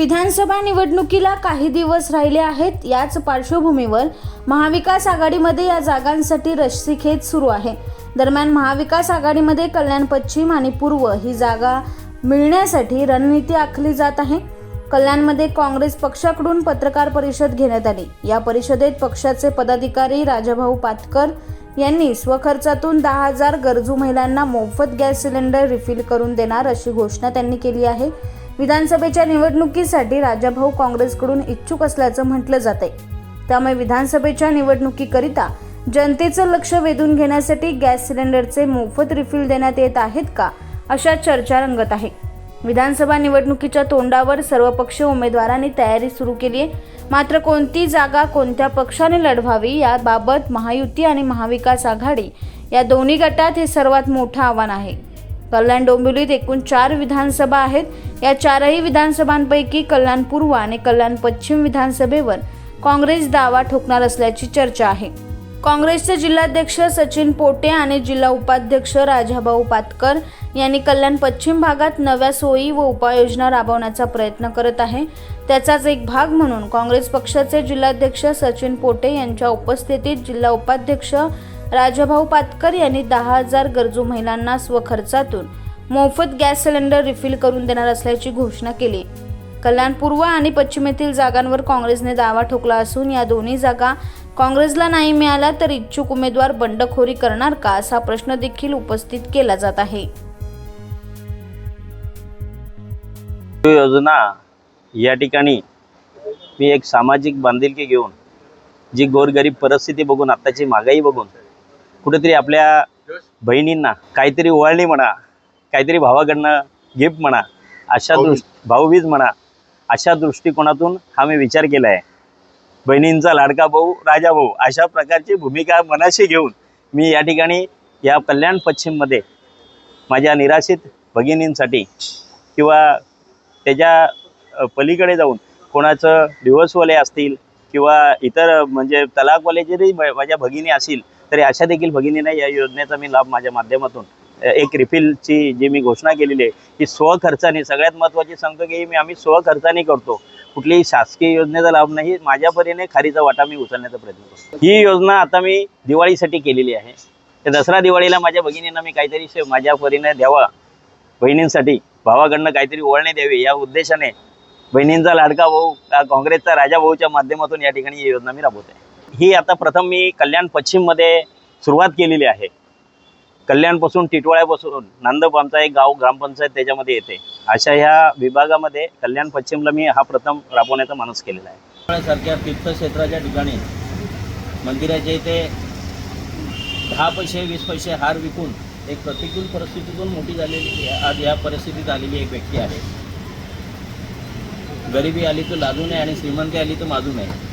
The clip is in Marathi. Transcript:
विधानसभा निवडणुकीला काही दिवस राहिले आहेत. याच पार्श्वभूमीवर महाविकास आघाडीमध्ये या जागांसाठी रस्सीखेच सुरू आहे. दरम्यान महाविकास आघाडीमध्ये कल्याण पश्चिम आणि पूर्व ही जागा मिळण्यासाठी रणनीती आखली जात आहे. कल्याणमध्ये काँग्रेस पक्षाकडून पत्रकार परिषद घेण्यात आली. या परिषदेत पक्षाचे पदाधिकारी राजाभाऊ पाटकर यांनी स्वखर्चातून दहा हजार गरजू महिलांना मोफत गॅस सिलेंडर रिफिल करून देणार अशी घोषणा त्यांनी केली आहे. विधानसभेच्या निवडणुकीसाठी राजाभाऊ काँग्रेसकडून इच्छुक असल्याचं म्हटलं जात आहे त्यामुळे विधानसभेच्या निवडणुकीकरिता जनतेचं लक्ष वेधून घेण्यासाठी गॅस सिलेंडरचे मोफत रिफिल देण्यात येत आहेत का अशा चर्चा रंगत आहे. विधानसभा निवडणुकीच्या तोंडावर सर्व पक्ष उमेदवारांनी तयारी सुरू केली आहे. मात्र कोणती जागा कोणत्या पक्षाने लढवावी याबाबत महायुती आणि महाविकास आघाडी या दोन्ही गटात हे सर्वात मोठं आव्हान आहे. कल्याण डोंबिवलीत एकूण चार विधानसभा आहेत. या चारही विधानसभांपैकी कल्याण पूर्व आणि कल्याण पश्चिम विधानसभेवर काँग्रेस दावा ठोकणार असल्याची चर्चा आहे. काँग्रेसचे जिल्हाध्यक्ष सचिन पोटे आणि जिल्हा उपाध्यक्ष राजाभाऊ पातकर यांनी कल्याण पश्चिम भागात नव्या सोयी व उपाययोजना राबवण्याचा प्रयत्न करत आहे. त्याचाच एक भाग म्हणून काँग्रेस पक्षाचे जिल्हाध्यक्ष सचिन पोटे यांच्या उपस्थितीत जिल्हा उपाध्यक्ष राजाभाऊ पातकर यांनी दहा हजार गरजू महिलांना स्वखर्चातून मोफत गॅस सिलेंडर रिफिल करून देणार असल्याची घोषणा केली. कल्याण पूर्व आणि पश्चिमेतील जागांवर काँग्रेसने दावा ठोकला असून या दोन्ही जागा काँग्रेसला नाही मिळाल्या तर इच्छुक उमेदवार बंडखोरी करणार का असा प्रश्न देखील उपस्थित केला जात आहे. योजना या ठिकाणी मी एक सामाजिक बांधिलकी घेऊन जी गोरगरीब परिस्थिती बघून आत्ताची महागाई बघून कुठेतरी आपल्या बहिणींना काहीतरी ओवाळणी म्हणा काहीतरी भावाकडनं गिफ्ट म्हणा अशा दृष् भाऊबीज म्हणा अशा दृष्टिकोनातून हा मी विचार केला आहे बहिणींचा लाडका भाऊ राजा भाऊ अशा प्रकारची भूमिका मनाशी घेऊन मी या ठिकाणी या कल्याण पश्चिममध्ये माझ्या निराशित भगिनींसाठी किंवा त्याच्या पलीकडे जाऊन कोणाचं डिवोर्सवाले असतील किंवा इतर म्हणजे तलाकवाले जरी माझ्या भगिनी असतील तरी अशा देखील भगिनींना या योजनेचा मी लाभ माझ्या माध्यमातून एक रिफिलची जी मी घोषणा केलेली आहे की स्वखर्चाने सगळ्यात महत्त्वाची सांगतो की मी आम्ही स्वखर्चाने करतो. कुठलीही शासकीय योजनेचा लाभ नाही माझ्या परीने खारीचा वाटा मी उचलण्याचा प्रयत्न करतो. ही योजना आता मी दिवाळीसाठी केलेली आहे. तर दसरा दिवाळीला माझ्या भगिनींना मी काहीतरी माझ्या परीने द्यावा. बहिणींसाठी भावाकडनं काहीतरी ओळणे द्यावी या उद्देशाने बहिणींचा लाडका भाऊ काँग्रेसचा राजा भाऊच्या माध्यमातून या ठिकाणी ही योजना मी राबवत आहे. ही आता प्रथम मी कल्याण पश्चिममध्ये सुरुवात केलेली आहे. कल्याणपासून टिटवाळ्यापासून नांदप एक गाव ग्रामपंचायत त्याच्यामध्ये येते. अशा ह्या विभागामध्ये कल्याण पश्चिमला मी हा प्रथम राबवण्याचा मानस केलेला आहे. सारख्या तीर्थक्षेत्राच्या ठिकाणी मंदिराच्या इथे दहा पैसे वीस पैसे हार विकून एक प्रतिकूल परिस्थितीतून मोठी झालेली आज या परिस्थितीत आलेली एक व्यक्ती आहे. गरिबी आली तर लाजू नये आणि श्रीमंती आली तर माजू नये.